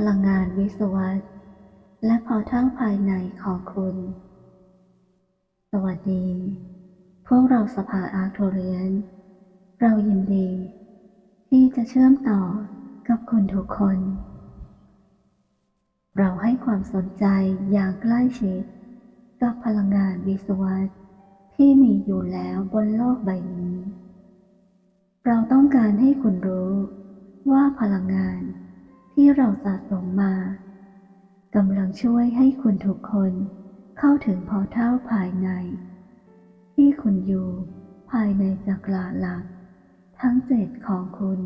พลังงานวิศวะและพอเท่าภายในของคุณ สวัสดี พวกเราสภาอาร์โทเรียน เรายินดี ที่จะเชื่อมต่อกับคุณทุกคน เราให้ความสนใจอย่างใกล้ชิด กับพลังงานวิศวะที่มีอยู่แล้วบนโลกใบนี้ เราต้องการให้คุณรู้ว่าพลังงาน ที่เราสะสมมากำลังช่วยให้คุณทุกคนเข้าถึงพอเท่าภายใน ที่คุณอยู่ภายในจักรหลัก ทั้งเจ็ดของคุณ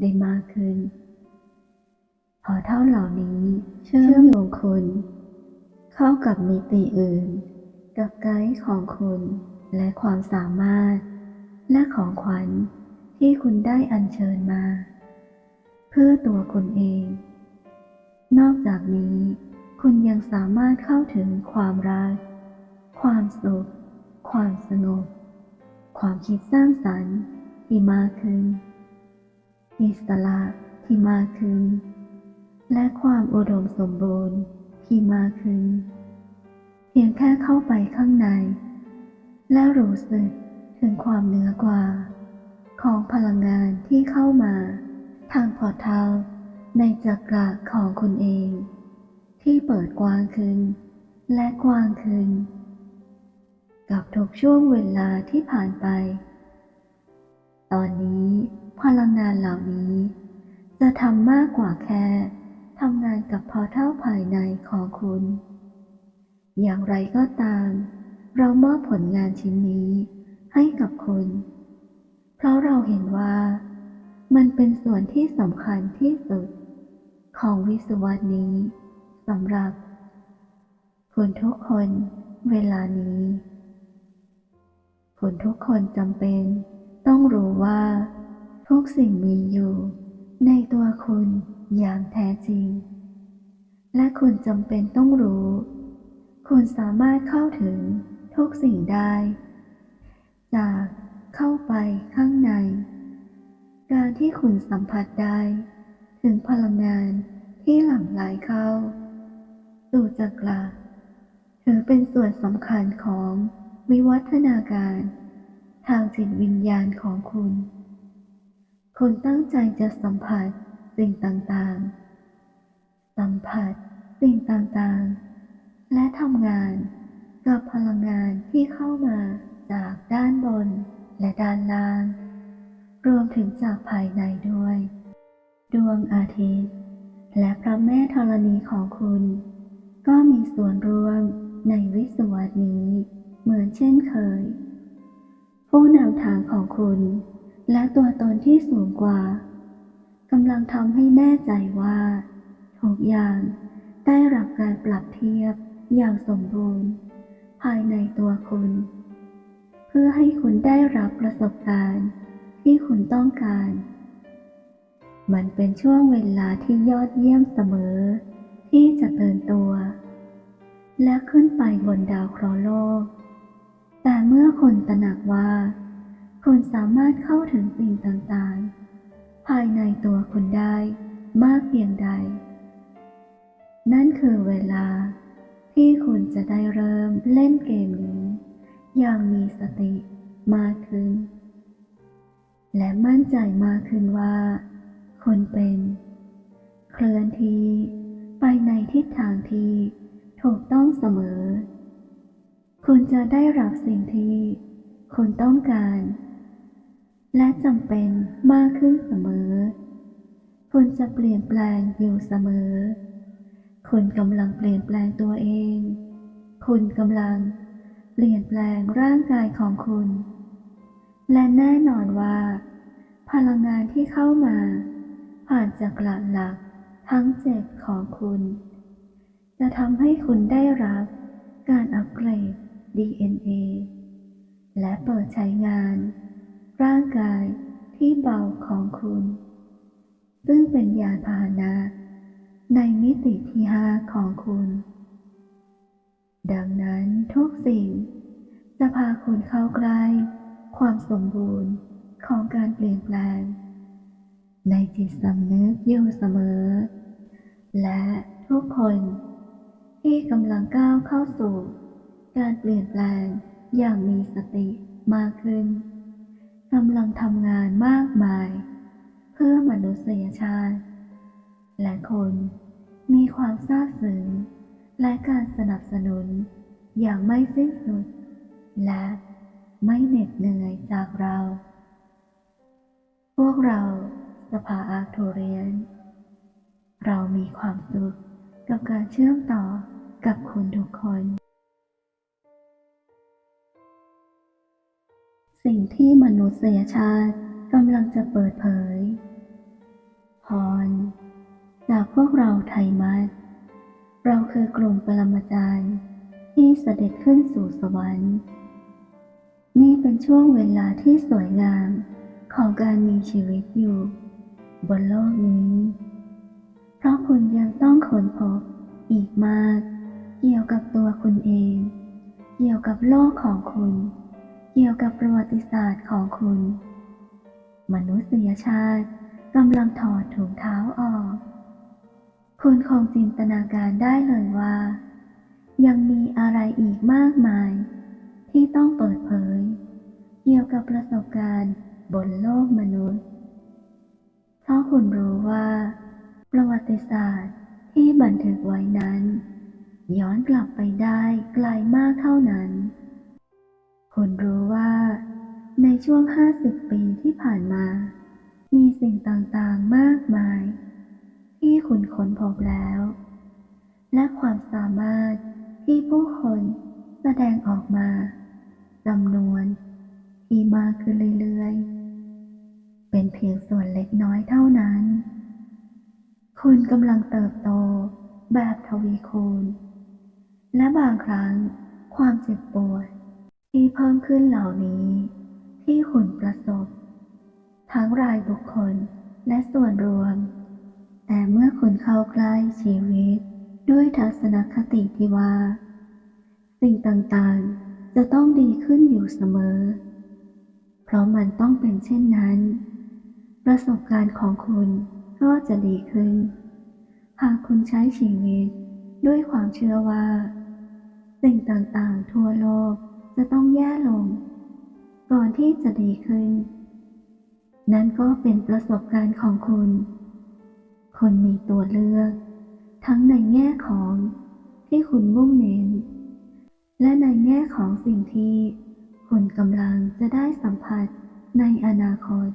ได้มากขึ้น พอเท่าเหล่านี้เชื่อมโยงคุณ เข้ากับมิติอื่น กับไกด์ของคุณและความสามารถ และของขวัญที่คุณได้อัญเชิญมา พื่อตัวคุณเอง นอกจากนี้ คุณยังสามารถเข้าถึงความรัก ความสุข ความสงบ ความคิดสร้างสรรค์ที่มากขึ้น อิสระที่มากขึ้น และความอุดมสมบูรณ์ที่มากขึ้น เพียงแค่เข้าไปข้างใน และรู้สึกถึงความเหนือกว่า ของพลังงานที่เข้ามา ทางพอร์ทัลในจักระของคุณเอง ที่เปิดกว้างขึ้น และกว้างขึ้น กับทุกช่วงเวลาที่ผ่านไป ตอนนี้พลังงานเหล่านี้ จะทำมากกว่าแค่ทำงานกับพอเท่าภายในของคุณ อย่างไรก็ตาม เรามอบผลงานชิ้นนี้ให้กับคุณ เพราะเราเห็นว่า มันเป็นส่วนที่สำคัญที่สุด ของวิศวะนี้สำหรับ คุณทุกคนเวลานี้ คุณทุกคนจำเป็น ต้องรู้ว่า ทุกสิ่งมีอยู่ ในตัวคุณอย่างแท้จริง และคุณจำเป็นต้องรู้ คุณสามารถเข้าถึงทุกสิ่งได้ จากเข้าไปข้างใน การที่คุณสัมผัสได้ ถึงพลังงานที่หลั่งไหลเข้าสู่จักระถือเป็นส่วนสำคัญของวิวัฒนาการ ทางจิตวิญญาณของคุณ คุณตั้งใจจะสัมผัสสิ่งต่างๆ สัมผัสสิ่งต่างๆ และทำงานกับพลังงานที่เข้ามาจากด้านบนและด้านล่าง รวมถึงจากภายในด้วย ดวงอาทิตย์ และพระแม่ธรณีของคุณ ก็มีส่วนร่วมในวิศวะนี้ เหมือนเช่นเคย ผู้นำทางของคุณ และตัวตนที่สูงกว่ากำลังทำให้แน่ใจว่าทุกอย่างได้รับการปรับเทียบอย่างสมบูรณ์ ภายในตัวคุณ เพื่อให้คุณได้รับประสบการณ์ ที่คุณต้องการ มันเป็นช่วงเวลาที่ยอดเยี่ยมเสมอ ที่จะเตือนตัว และขึ้นไปบนดาวเคราะห์โลก แต่เมื่อคุณตระหนักว่า คุณสามารถเข้าถึงสิ่งต่างๆ ภายในตัวคุณได้มากเพียงใด นั่นคือเวลาที่คุณจะได้เริ่มเล่นเกมนี้ อย่างมีสติมากขึ้น และมั่นใจมากขึ้นว่าคุณเป็นเคลื่อนที่ไปในทิศทางที่ถูกต้องเสมอ คุณจะได้รับสิ่งที่คุณต้องการ และจำเป็นมากขึ้นเสมอ คุณจะเปลี่ยนแปลงอยู่เสมอ คุณกำลังเปลี่ยนแปลงตัวเอง คุณกำลังเปลี่ยนแปลงร่างกายของคุณ และแน่นอนว่า พลังงานที่เข้ามา ผ่านจากหลักหลักทั้งเจ็ดของคุณ จะทำให้คุณได้รับการอัปเกรด DNA และเปิดใช้งาน ร่างกายที่เบาของคุณ ซึ่งเป็นยานพาหนะ ในมิติที่ห้าของคุณ ดังนั้นทุกสิ่งจะพาคุณเข้าใกล้ ความสมบูรณ์ของการเปลี่ยนแปลง ในจิตสำนึกอยู่เสมอ และทุกคนที่กำลังก้าวเข้าสู่ การเปลี่ยนแปลงอย่างมีสติมากขึ้นกำลังทำงานมากมาย เพื่อมนุษยชาติ และคนมีความซาบซึ้งและการสนับสนุนอย่างไม่สิ้นสุด และ ไม่เหน็ดเหนื่อยจากเรา พวกเราสภาอาร์โทเรียน เรามีความสุขกับการเชื่อมต่อกับคุณทุกคน สิ่งที่มนุษยชาติกำลังจะเปิดเผย พร จากพวกเราไทยมัดเราคือกลุ่มปรมาจารย์ที่เสด็จขึ้นสู่สวรรค์ เป็นช่วงเวลาที่สวยงามของการมีชีวิตอยู่ บนโลกนี้ เพราะคุณยังต้องค้นพบอีกมาก เกี่ยวกับตัวคุณเอง เกี่ยวกับโลกของคุณ เกี่ยวกับประวัติศาสตร์ของคุณ มนุษยชาติกำลังถอดถุงเท้าออก คุณคงจินตนาการได้เลยว่า ยังมีอะไรอีกมากมาย ที่ต้องเปิดเผย เกี่ยวกับประสบการณ์บนโลกมนุษย์ เพราะคุณรู้ว่า ประวัติศาสตร์ที่บันทึกไว้นั้น ย้อนกลับไปได้ไกลมากเท่านั้น คุณรู้ว่า ในช่วง 50 ปีที่ผ่านมา มีสิ่งต่างๆมากมาย ที่คุณค้นพบแล้ว และความสามารถที่ผู้คนแสดงออกมาจำนวน ที่มากขึ้นเรื่อยๆ เป็นเพียงส่วนเล็กน้อยเท่านั้น คุณกำลังเติบโตแบบทวีคูณ และบางครั้งความเจ็บปวดที่เพิ่มขึ้นเหล่านี้ ที่คุณประสบ ทั้งรายบุคคลและส่วนรวม แต่เมื่อคุณเข้าใกล้ชีวิตด้วยทัศนคติที่ว่า สิ่งต่างๆ จะต้องดีขึ้นอยู่เสมอ เพราะมันต้องเป็นเช่นนั้น ประสบการณ์ของคุณก็จะดีขึ้น หากคุณใช้ชีวิตด้วยความเชื่อว่า สิ่งต่างๆ ทั่วโลกจะต้องแย่ลง ก่อนที่จะดีขึ้น นั่นก็เป็นประสบการณ์ของคุณ คุณมีตัวเลือก ทั้งในแง่ของที่คุณมุ่งเน้น และในแง่ของสิ่งที่ คุณกำลังจะได้สัมผัสในอนาคต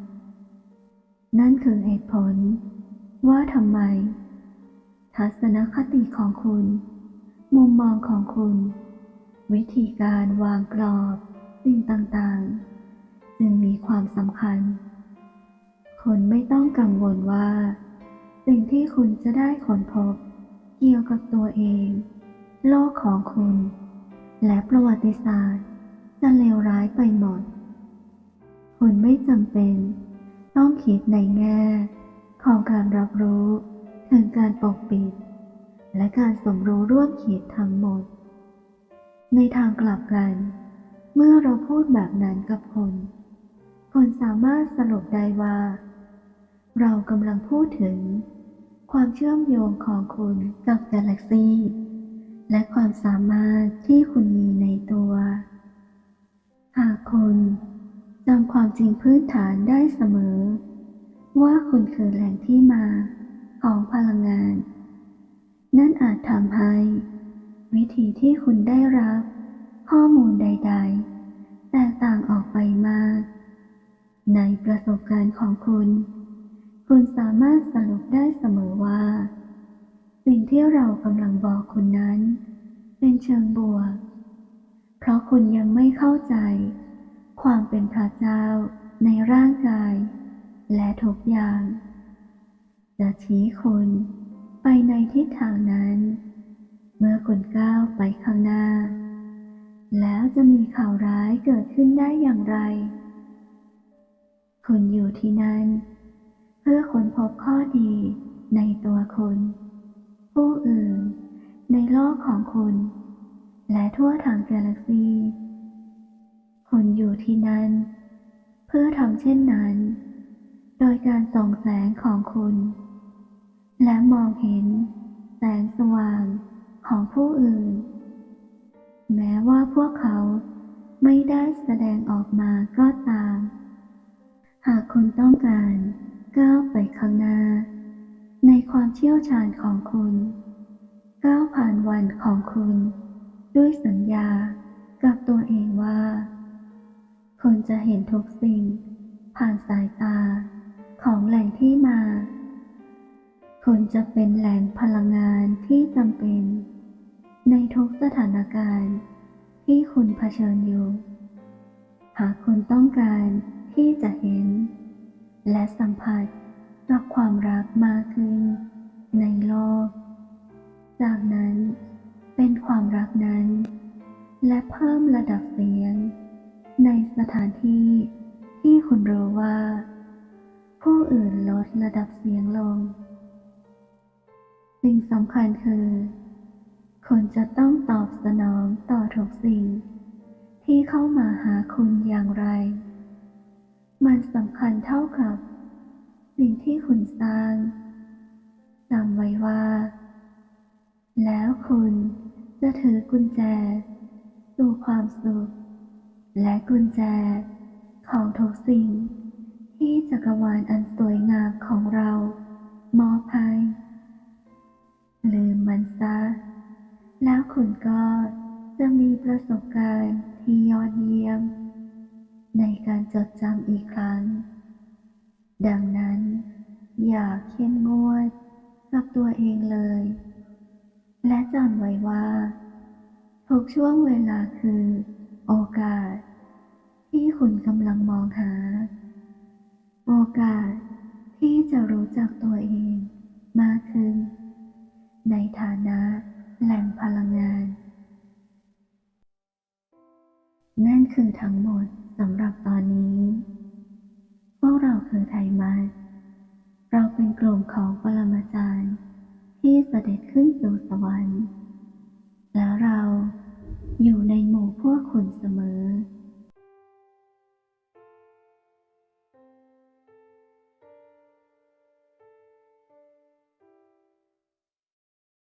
นั่นคือเหตุผล ว่าทำไม ทัศนคติของคุณ มุมมองของคุณ วิธีการวางกรอบสิ่งต่างๆ จึงมีความสำคัญ คุณไม่ต้องกังวลว่า สิ่งที่คุณจะได้ค้นพบ เกี่ยวกับตัวเอง โลกของคุณ และประวัติศาสตร์ จะเลวร้ายไปหมด คุณไม่จำเป็น ต้องคิดในแง่ ของการรับรู้ถึงการปกปิด และการสมรู้ร่วมคิดทั้งหมด ในทางกลับกัน เมื่อเราพูดแบบนั้นกับคนคนสามารถสรุปได้ว่า เรากำลังพูดถึง ความเชื่อมโยงของคุณกับกาแล็กซีและความสามารถที่คุณมีในตัว หากคุณจำความจริงพื้นฐานได้เสมอ ว่าคุณคือแหล่งที่มาของพลังงาน นั่นอาจทำให้ วิธีที่คุณได้รับ ข้อมูลใด ๆ แตกต่างออกไปมาก ในประสบการณ์ของคุณ คุณสามารถสรุปได้เสมอว่า สิ่งที่เรากำลังบอกคุณนั้น เป็นเชิงบวก ราะคุณยังไม่เข้าใจ ความเป็นพระเจ้าในร่างกาย และทุกอย่าง จะชี้คุณไปในทิศทางนั้น เมื่อคุณก้าวไปข้างหน้า แล้วจะมีข่าวร้ายเกิดขึ้นได้อย่างไร คุณอยู่ที่นั่นเพื่อค้นพบข้อดีในตัวคุณ ผู้อื่น ในโลกของคุณ และทั่วทางกาแล็กซีคุณอยู่ที่นั่น เพื่อทำเช่นนั้น โดยการส่องแสงของคุณ และมองเห็นแสงสว่างของผู้อื่น แม้ว่าพวกเขาไม่ได้แสดงออกมาก็ตาม หากคุณต้องการก้าวไปข้างหน้า ในความเชี่ยวชาญของคุณ ก้าวผ่านวันของคุณ ด้วยสัญญากับตัวเองว่าคุณจะเห็นทุกสิ่ง ผ่านสายตาของแหล่งที่มาคุณจะเป็นแหล่งพลังงานที่จำเป็น ในทุกสถานการณ์ที่คุณเผชิญอยู่ หากคุณต้องการที่จะเห็น และสัมผัสกับความรักมากขึ้นในโลก จากนั้น เป็นความรักนั้น และเพิ่มระดับเสียง ในสถานที่ที่คุณรู้ว่า ผู้อื่นลดระดับเสียงลง สิ่งสำคัญคือคุณจะต้องตอบสนองต่อทุกสิ่ง ที่เข้ามาหาคุณอย่างไร มันสำคัญเท่ากับ สิ่งที่คุณสร้างจำไว้ว่า แล้วคุณ จะถือกุญแจ สู่ความสุข และกุญแจ ของทุกสิ่ง ที่จักรวาลอันสวยงามของเรา มอบให้ลืมมันซะ แล้วคุณก็จะมีประสบการณ์ที่ยอดเยี่ยม ในการจดจำอีกครั้ง ดังนั้น อย่าเข้มงวดกับตัวเองเลย และจำไว้ว่า ทุกช่วงเวลาคือ โอกาส ที่คุณกำลังมองหา โอกาสที่จะรู้จักตัวเองมากขึ้น ในฐานะแหล่งพลังงาน นั่นคือทั้งหมดสำหรับตอนนี้